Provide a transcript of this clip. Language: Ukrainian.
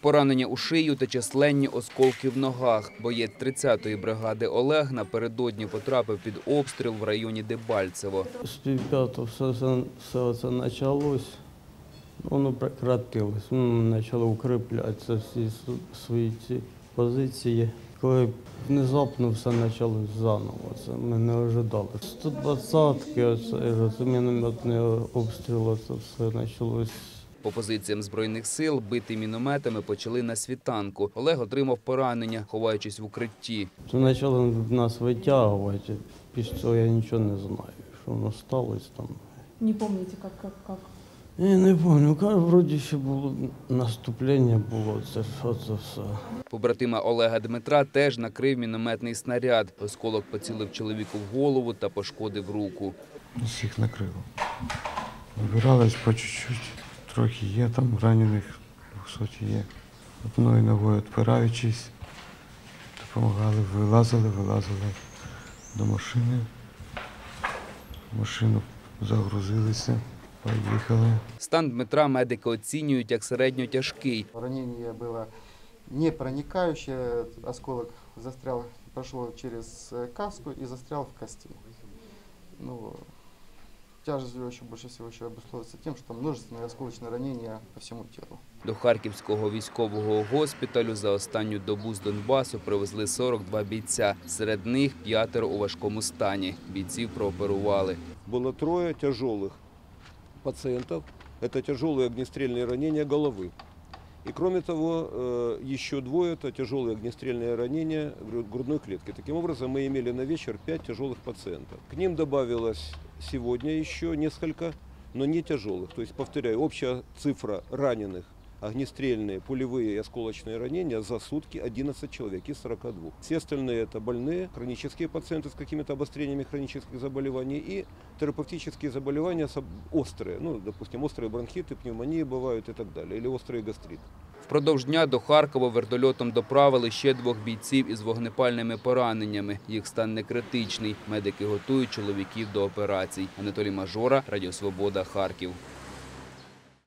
Поранення у шию та численні осколки в ногах. Боєць 30-ї бригади Олег напередодні потрапив під обстріл в районі Дебальцево. З півп'ятого все, все, це почалось, воно прекратилось. Ми почали укріплятися всі свої ці позиції. Коли внезапно все почалось заново, це ми не ожидали. 120-ки, оце, ж, оце мінометний обстріл, це все почалось. По позиціям збройних сил бити мінометами почали на світанку. Олег отримав поранення, ховаючись в укритті. Це почали нас витягувати, після цього я нічого не знаю, що воно сталося там. Не помните, как, как, как? Я не пам'ятаю, вроді ще було наступлення було, це, це все. Побратима Олега Дмитра теж накрив мінометний снаряд. Осколок поцілив чоловіку в голову та пошкодив руку. Всіх накрило. Вибирались по чуть-чуть. Трохи є там ранених, 200 є. Одною ногою відпираючись, допомагали, вилазили, вилазили до машини. В Машину загрузилися, поїхали. Стан Дмитра медики оцінюють як середньо тяжкий. Ранение было не проникающее, осколок застрял, прошел через каску и застрял в кости. Ну, тяжесть его еще больше всего еще обусловится тем, что множественные осколочные ранения по всему телу. До Харківського військового госпіталю за останню добу з Донбасу привезли 42 бійця. Серед них п'ятеро у важкому стані. Бійців прооперували. было трое тяжелых пациентов. Это тяжелые огнестрельные ранения головы. И кроме того, э, еще двое это тяжелые огнестрельные ранения гру- грудной клетки. Таким образом, мы имели на вечер пять тяжелых пациентов. К ним добавилось сегодня еще несколько, но не тяжелых. То есть, повторяю, общая цифра раненых огнестрельные, пулевые и осколочные ранения за сутки 11 человек из 42. Все остальные это больные, хронические пациенты с какими-то обострениями хронических заболеваний и терапевтические заболевания острые, ну, допустим, острые бронхиты, пневмонии бывают и так далее, или острый гастрит. Впродовж дня до Харкова вертольотом доправили ще двох бійців із вогнепальними пораненнями. Їх стан не критичний. Медики готують чоловіків до операцій. Анатолій Мажора, Радіо Свобода, Харків.